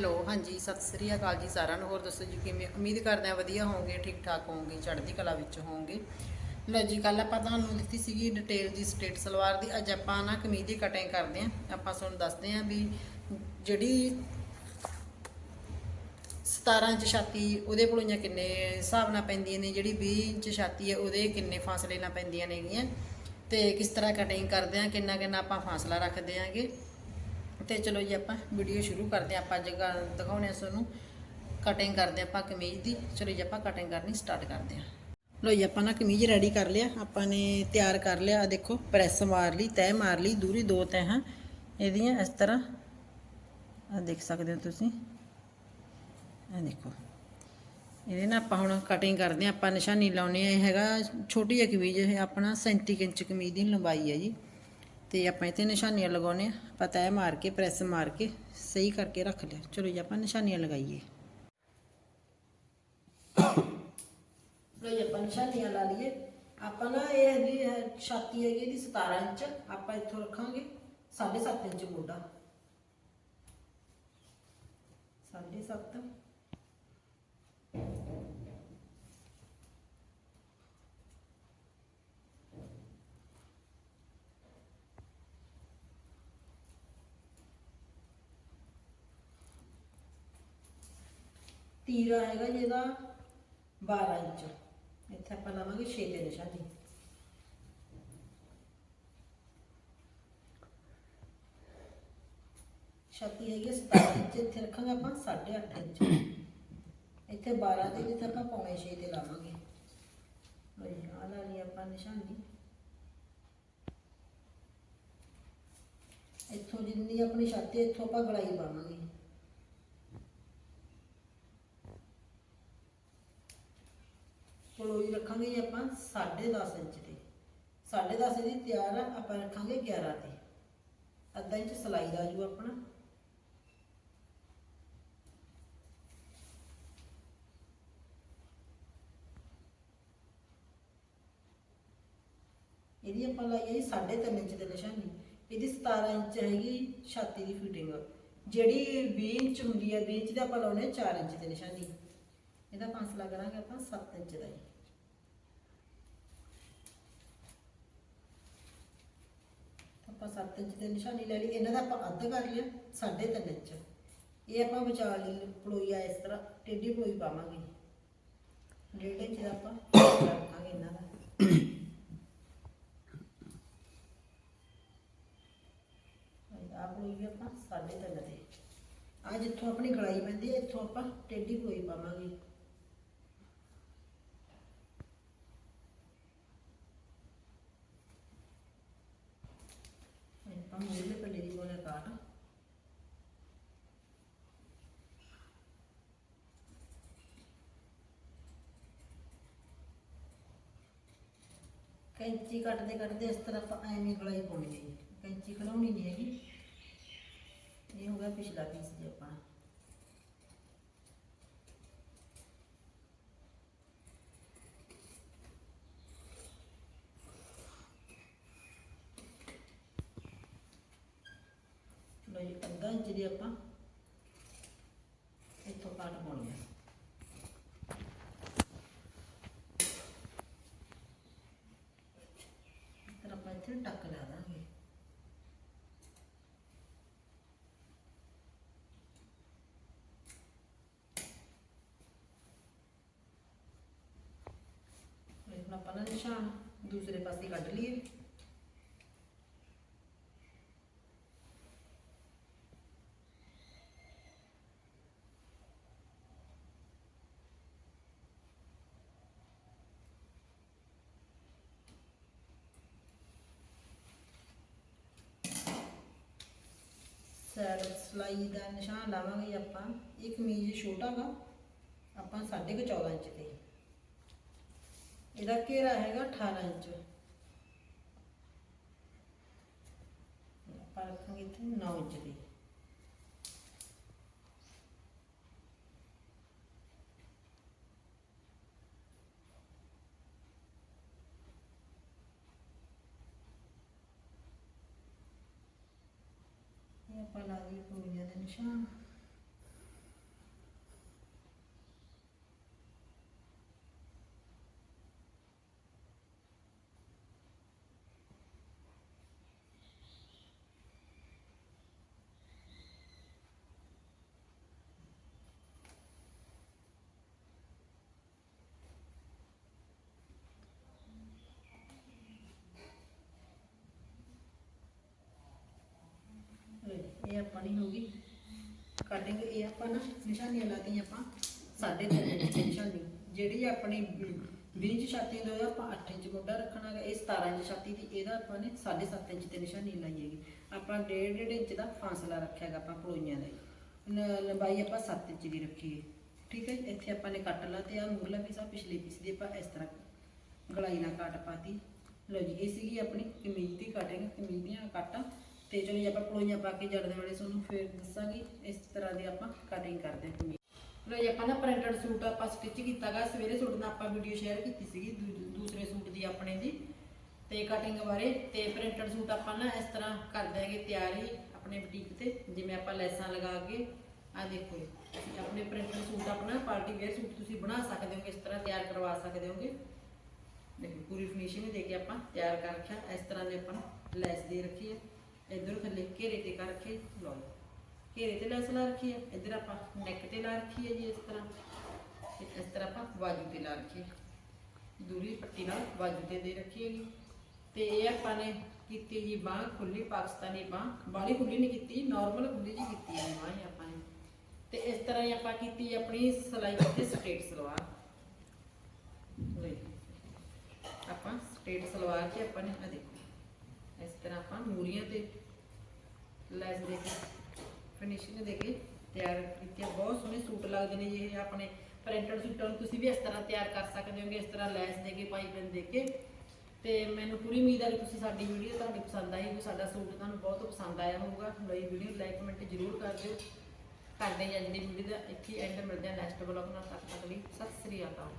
Hello ਹਾਂਜੀ, ਸਤਿ ਸ੍ਰੀ ਅਕਾਲ ਜੀ ਸਾਰਿਆਂ ਨੂੰ। ਹੋਰ ਦੱਸੋ ਜੀ ਕਿਵੇਂ? ਉਮੀਦ ਕਰਦੇ ਆ ਵਧੀਆ ਹੋਵੋਗੇ ਠੀਕ ਠਾਕ ਹੋਵੋਗੇ, ਚੜ੍ਹਦੀ ਕਲਾ ਵਿੱਚ ਹੋਵੋਗੇ। ਲੋ ਜੀ ਕੱਲ ਆਪਾਂ ਤੁਹਾਨੂੰ ਦਿੱਤੀ ਸੀਗੀ ਡਿਟੇਲ ਜੀ ਸਟੇਟ ਸਲਵਾਰ ਦੀ। ਅੱਜ ਆਪਾਂ ਨਾ ਕਮੀਜ਼ ਦੀ ਕਟਿੰਗ ਕਰਦੇ ਆ ਆਪਾਂ ਤੁਹਾਨੂੰ ਦੱਸਦੇ ਆ ਵੀ ਜਿਹੜੀ 17 ਇੰਚ ਛਾਤੀ ਉਹਦੇ ਪਲੋਈਆਂ ਕਿੰਨੇ ਹਿਸਾਬ ਨਾਲ ਪੈਂਦੀਆਂ ਨੇ, ਜਿਹੜੀ 20 ਇੰਚ ਛਾਤੀ ਹੈ, ਉਹਦੇ ਕਿੰਨੇ ਫਾਸਲੇ ਨਾਲ ਪੈਂਦੀਆਂ ਨੇਗੀਆਂ। ਤੇ ਕਿਸ ਤਰ੍ਹਾਂ ਕਟਿੰਗ ਕਰਦੇ ਆ ਕਿੰਨਾ ਕਿੰਨਾ ਆਪਾਂ ਫਾਸਲਾ ਰੱਖਦੇ ਆਂਗੇ ਤੇ ਚਲੋ ਜੀ ਆਪਾਂ ਵੀਡੀਓ ਸ਼ੁਰੂ ਕਰਦੇ ਹਾਂ, ਆਪਾਂ ਅੱਜ ਗ- ਦਿਖਾਉਣੇ ਆ ਤੁਹਾਨੂੰ ਕਟਿੰਗ ਕਰਦੇ ਹਾਂ ਆਪਾਂ ਕਮੀਜ਼ ਦੀ। ਚਲੋ ਜੀ, ਆਪਾਂ ਕਟਿੰਗ ਕਰਨੀ ਸਟਾਰਟ ਕਰਦੇ ਹਾਂ। ਲੋ ਜੀ, ਆਪਾਂ ਨਾ ਕਮੀਜ਼ ਰੈਡੀ ਕਰ ਲਿਆ, ਆਪਾਂ ਨੇ ਤਿਆਰ ਕਰ ਲਿਆ। ਆਹ ਦੇਖੋ ਪ੍ਰੈਸ ਮਾਰ ਲਈ ਤੈਅ ਮਾਰ ਲਈ, ਦੂਰੀ ਦੋ ਤੈਹਾਂ ਇਹਦੀਆਂ ਇਸ ਤਰ੍ਹਾਂ। ਆ ਦੇਖ ਸਕਦੇ ਹੋ ਤੁਸੀਂ। ਇਹ ਦੇਖੋ। ਇਹਦੇ ਨਾਲ ਆਪਾਂ ਹੁਣ ਕਟਿੰਗ ਕਰਦੇ ਹਾਂ, ਆਪਾਂ ਨਿਸ਼ਾਨੀ ਲਾਉਣੀ ਹੈ, ਇਹ ਹੈਗਾ ਛੋਟੀ ਜਿਹੀ ਕਮੀਜ਼, ਇਹ ਆਪਣਾ 37 ਇੰਚ ਕਮੀਜ਼ ਦੀ ਲੰਬਾਈ ਹੈ ਜੀ। ਤੇ ਆਪਾਂ ਇੱਥੇ ਨਿਸ਼ਾਨੀਆਂ ਲਗਾਉਣੇ ਆ ਆਪਾਂ ਤੈਅ ਮਾਰ ਕੇ ਪ੍ਰੈਸ ਮਾਰ ਕੇ ਸਹੀ ਕਰਕੇ ਰੱਖ ਲਿਆ ਚਲੋ ਜੀ ਆਪਾਂ ਨਿਸ਼ਾਨੀਆਂ ਲਗਾਈਏ ਲੋ ਜੀ ਆਪਾਂ ਨਿਸ਼ਾਨੀਆਂ ਲਾ ਲਈਏ ਆਪਾਂ ਨਾ ਇਹ ਹੈਗੀ ਹੈ ਛਾਤੀ ਹੈਗੀ ਇਹਦੀ 17 ਇੰਚ ਆਪਾਂ ਇੱਥੋਂ ਰੱਖਾਂਗੇ 7.5 ਇੰਚ ਮੋਢਾ 7.5 ਤੀਰਾ ਹੈਗਾ ਜਿਹਦਾ 12 ਇੰਚ। ਇੱਥੇ ਆਪਾਂ ਲਾਵਾਂਗੇ 6 ਦੇ ਨਿਸ਼ਾਨੀ ਛਾਤੀ ਹੈਗੀ 17 ਇੰਚ, ਇੱਥੇ ਰੱਖਾਂਗੇ ਆਪਾਂ 8.5 ਇੰਚ। ਇੱਥੇ 12 ਦੇ ਜਿੱਥੇ ਆਪਾਂ ਪੌਣੇ 6 ਤੇ ਲਾਵਾਂਗੇ। ਲਓ ਜੀ ਲਾ ਲਈ ਆਪਾਂ ਨਿਸ਼ਾਨੀ। ਇੱਥੋਂ ਜਿੰਨੀ ਆਪਣੀ ਛਾਤੀ ਇੱਥੋਂ ਆਪਾਂ ਗਲਾਈ ਪਾਵਾਂਗੇ। ਪਲੋਈ ਰੱਖਾਂਗੇ ਜੀ ਆਪਾਂ 10.5 ਇੰਚ ਤੇ। 10.5 ਦੀ ਤਿਆਰ ਆ, ਆਪਾਂ ਰੱਖਾਂਗੇ 11 ਤੇ। ਅੱਧਾ ਇੰਚ ਸਲਾਈ ਦਾ ਜੂ ਆਪਣਾ। ਇਹਦੀ ਆਪਾਂ ਲਾਈ ਹੈ 3.5 ਇੰਚ ਦੇ ਨਿਸ਼ਾਨੀ। ਇਹਦੀ 17 ਇੰਚ ਹੈਗੀ ਛਾਤੀ ਦੀ ਫਿਟਿੰਗ ਜਿਹੜੀ 20 ਇੰਚ ਹੁੰਦੀ ਹੈ 20 ਇੰਚ ਦਾ ਆਪਾਂ ਲਾਉਣੇ 4 ਇੰਚ ਦੇ ਨਿਸ਼ਾਨੀ। ਇਹਦਾ ਫਾਸਲਾ ਕਰਾਂਗੇ ਆਪਾਂ 7 ਇੰਚ ਦਾ ਹੀ ਆਪਾਂ 7 ਇੰਚ ਦੇ ਨਿਸ਼ਾਨੀ ਲੈ ਲਈ, ਇਹਨਾਂ ਦਾ ਆਪਾਂ ਅੱਧ ਕਰ ਲਿਆ 3.5 ਇੰਚ। ਇਹ ਆਪਾਂ ਬਚਾ ਲਈ, ਪਲੋਈ ਆ ਇਸ ਤਰ੍ਹਾਂ, ਟੇਢੀ ਪਲੋਈ ਪਾਵਾਂਗੇ। ਡੇਢ ਇੰਚ ਦਾ ਆਪਾਂ ਰੱਖਾਂਗੇ ਇਹਨਾਂ ਦਾ। ਆ ਪਲੋਈ ਵੀ ਆਪਾਂ 3.5 'ਤੇ। ਆ ਜਿੱਥੋਂ ਆਪਣੀ ਗਲਾਈ ਪੈਂਦੀ ਹੈ, ਇੱਥੋਂ ਆਪਾਂ ਟੇਢੀ ਪਲੋਈ ਪਾਵਾਂਗੇ। ਆਪਾਂ ਮੂਲੇ ਪੱਲੇ ਦੀ ਕੋਨੇ ਕਾਟ। ਕੈਂਚੀ ਕੱਟਦੇ ਕੱਟਦੇ ਇਸ ਤਰ੍ਹਾਂ ਆਪਾਂ ਐਵੇਂ ਗਲਾਈ ਪਾਉਣੀ ਹੈ ਜੀ। ਕੈਂਚੀ ਖਲਾਉਣੀ ਨਹੀਂ ਹੈਗੀ। ਇਹ ਹੋ ਗਿਆ ਪਿਛਲਾ ਪੀਸ ਜੇ ਆਪਣਾ ਲੋ ਅੱਧਾ ਇੰਚ ਦੀ ਆਪਾਂ। ਇੱਥੋਂ ਕੱਟ ਪਾਉਣੀ ਹੈ ਇਸ ਆਪਾਂ ਇੱਥੇ ਟੱਕ ਲਾ ਦਾਂਗੇ। ਹੁਣ ਆਪਾਂ ਨਾ ਨਿਸ਼ਾਨ ਦੂਸਰੇ ਪਾਸੇ ਕੱਢ ਲਈਏ। ਸਾਈਡ ਸਲਾਈ ਦਾ ਨਿਸ਼ਾਨ ਲਾਵਾਂਗੇ ਆਪਾਂ। ਇਹ ਕਮੀਜ਼ ਛੋਟਾ ਵਾ, ਆਪਾਂ 14.5 ਇੰਚ ਤੇ। ਇਹਦਾ ਘੇਰਾ ਹੈਗਾ 18 ਇੰਚ। ਆਪਾਂ ਰੱਖਾਂਗੇ ਇੱਥੇ 9 ਇੰਚ ਦੀ ਆਪਾਂ ਲਾ ਦਈਏ ਪੂਰੀਆਂ ਦੇ ਨਿਸ਼ਾਨ। ਕਟਿੰਗ ਇਹ ਆਪਾਂ ਨਾ ਨਿਸ਼ਾਨੀਆਂ ਲਾਤੀਆਂ ਆਪਾਂ ਸਾਢੇ ਤਿੰਨ ਇੰਚ ਦੀ ਨਿਸ਼ਾਨੀ। ਜਿਹੜੀ ਆਪਣੀ 20 ਇੰਚ ਛਾਤੀ ਦਾ ਆਪਾਂ 8 ਇੰਚ ਗੋਡਾ ਰੱਖਣਾ ਹੈਗਾ, ਇਹ 17 ਇੰਚ ਛਾਤੀ ਦੀ, ਇਹਦਾ ਆਪਾਂ ਨੇ 7.5 ਇੰਚ ਤੇ ਨਿਸ਼ਾਨੀ ਲਾਈਏਗੀ ਹੈਗੀ। ਆਪਾਂ 1.5 ਇੰਚ ਦਾ ਫਾਸਲਾ ਰੱਖਿਆ ਹੈਗਾ ਆਪਾਂ ਪਲੋਈਆਂ ਦਾ। ਲੰਬਾਈ ਆਪਾਂ 7 ਇੰਚ ਦੀ ਰੱਖੀ ਹੈ। ਠੀਕ ਹੈ ਇੱਥੇ ਆਪਾਂ ਨੇ ਕੱਟ ਲਾ ਤੇ ਆ ਮੂਰਲਾ ਪੀਸ ਆ ਪਿਛਲੇ ਪੀਸ ਦੀ ਆਪਾਂ ਇਸ ਤਰ੍ਹਾਂ ਗਲਾਈ ਨਾਲ ਕੱਟ ਪਾਤੀ। ਲਓ ਜੀ, ਇਹ ਸੀਗੀ ਆਪਣੀ ਕਮੀਜ਼ ਦੀ ਕਟਿੰਗ ਕਮੀਜ਼ ਦੀਆਂ ਕੱਟਾਂ। ਤੇ ਚਲੋ ਜੀ ਆਪਾਂ ਪਲੋਈਆਂ ਪਾ ਕੇ ਜੜਦੇ ਵਾਲੇ ਤੁਹਾਨੂੰ ਫੇਰ ਦੱਸਾਂਗੇ, ਇਸ ਤਰ੍ਹਾਂ ਦੀ ਆਪਾਂ ਕਟਿੰਗ ਕਰਦੇ ਹਾਂ ਕਮੀਜ਼ ਲਓ ਜੀ, ਆਪਾਂ ਨਾ ਪ੍ਰਿੰਟਡ ਸੂਟ ਆਪਾਂ ਸਟਿਚ ਕੀਤਾਗਾ, ਸਵੇਰੇ ਸੂਟ ਦਾ ਆਪਾਂ ਵੀਡੀਓ ਸ਼ੇਅਰ ਕੀਤੀ ਸੀਗੀ ਦੂਸਰੇ ਸੂਟ ਦੀ ਆਪਣੇ ਦੀ। ਤੇ ਕਟਿੰਗ ਬਾਰੇ, ਤੇ ਪ੍ਰਿੰਟਡ ਸੂਟ ਆਪਾਂ ਨਾ ਇਸ ਤਰ੍ਹਾਂ ਕਰ ਦਿਆਂਗੇ ਤਿਆਰੀ ਆਪਣੇ ਬੁਟੀਕ ਤੇ, ਜਿਵੇਂ ਆਪਾਂ ਲੈਸਾਂ ਲਗਾ ਕੇ ਆ ਦੇਖੋ ਤੁਸੀਂ ਆਪਣੇ ਪ੍ਰਿੰਟਡ ਸੂਟ ਆਪਣਾ ਪਾਰਟੀ ਵੇਅਰ ਸੂਟ ਤੁਸੀਂ ਬਣਾ ਸਕਦੇ ਹੋ, ਇਸ ਤਰ੍ਹਾਂ ਤਿਆਰ ਕਰਵਾ ਸਕਦੇ ਹੋਗੇ। ਦੇਖੋ, ਪੂਰੀ ਫਿਨਿਸ਼ਿੰਗ ਦੇ ਕੇ ਆਪਾਂ ਤਿਆਰ ਕਰ ਰੱਖਿਆ, ਇਸ ਤਰ੍ਹਾਂ ਦੇ ਆਪਾਂ ਲੈਸ ਦੇ ਰੱਖੀ ਹੈ। ਇਧਰ ਥੱਲੇ ਘੇਰੇ ਤੇ ਕਰ ਰੱਖੇ, ਲਓ। ਘੇਰੇ ਤੇ ਲੈਸ ਲਾ ਰੱਖੀ ਹੈ ਇਧਰ ਆਪਾਂ ਨੈਕ ਤੇ ਲਾ ਰੱਖੀ ਹੈ ਜੀ ਇਸ ਤਰ੍ਹਾਂ। ਇਸ ਤਰ੍ਹਾਂ ਆਪਾਂ ਬਾਜੂ ਤੇ ਲਾ ਰੱਖੀ ਦੂਰੀ ਪੱਟੀ ਨਾਲ ਬਾਜੂ ਤੇ ਦੇ ਰੱਖੀ ਹੈਗੀ ਤੇ ਇਹ ਆਪਾਂ ਨੇ ਕੀਤੀ ਜੀ ਬਾਹ ਖੁੱਲੀ ਪਾਕਿਸਤਾਨੀ ਬਾਹ। ਬਾਲੀ ਖੁੱਲੀ ਨਹੀਂ ਕੀਤੀ ਨਾਰਮਲ ਖੁੱਲੀ ਜੀ ਕੀਤੀ ਹੈ ਬਾਹ ਆਪਾਂ ਨੇ। ਤੇ ਇਸ ਤਰ੍ਹਾਂ ਹੀ ਆਪਾਂ ਕੀਤੀ ਆਪਣੀ ਸਲਾਈ ਤੇ ਸਟੇਟ ਸਲਵਾਰ। ਲਈ ਆਪਾਂ ਸਟ੍ਰੇਟ ਸਲਵਾਰ 'ਚ ਆਪਾਂ ਨੇ ਆ ਦੇਖੋ। ਇਸ ਤਰ੍ਹਾਂ ਆਪਾਂ ਮੂਰੀਆਂ ਤੇ ਲੈਸ ਦੇ ਕੇ ਫਿਨਿਸ਼ਿੰਗ ਦੇ ਕੇ ਤਿਆਰ ਕੀਤੇ ਬਹੁਤ ਸੋਹਣੇ ਸੂਟ ਲੱਗਦੇ ਨੇ ਜੀ ਇਹ ਆਪਣੇ ਪ੍ਰਿੰਟਡ ਸੂਟਾਂ ਨੂੰ। ਤੁਸੀਂ ਵੀ ਇਸ ਤਰ੍ਹਾਂ ਤਿਆਰ ਕਰ ਸਕਦੇ ਹੋਗੇ, ਇਸ ਤਰ੍ਹਾਂ ਲੈਸ ਦੇ ਕੇ ਪਾਈਪਿੰਗ ਦੇ ਕੇ। ਤੇ ਮੈਨੂੰ ਪੂਰੀ ਉਮੀਦ ਹੈ ਕਿ ਤੁਸੀਂ ਸਾਡੀ ਵੀਡੀਓ ਤੁਹਾਡੀ ਪਸੰਦ ਆਈ ਹੋਊ। ਸਾਡਾ ਸੂਟ ਤੁਹਾਨੂੰ ਬਹੁਤ ਪਸੰਦ ਆਇਆ ਹੋਊਗਾ। ਲਈ ਵੀਡੀਓ ਲਾਈਕ ਕਮੈਂਟ ਜ਼ਰੂਰ ਕਰ ਦਿਓ। ਕਰਦੇ ਹਾਂ ਅੱਜ ਦੀ ਵੀਡੀਓ ਦਾ ਇੱਥੇ ਐਂਡ ਮਿਲਦੇ ਹਾਂ ਨੈਕਸਟ ਬਲੌਗ ਨਾਲ। ਤੱਕ ਤੱਕ ਲਈ ਸਤਿ ਸ੍ਰੀ ਅਕਾਲ।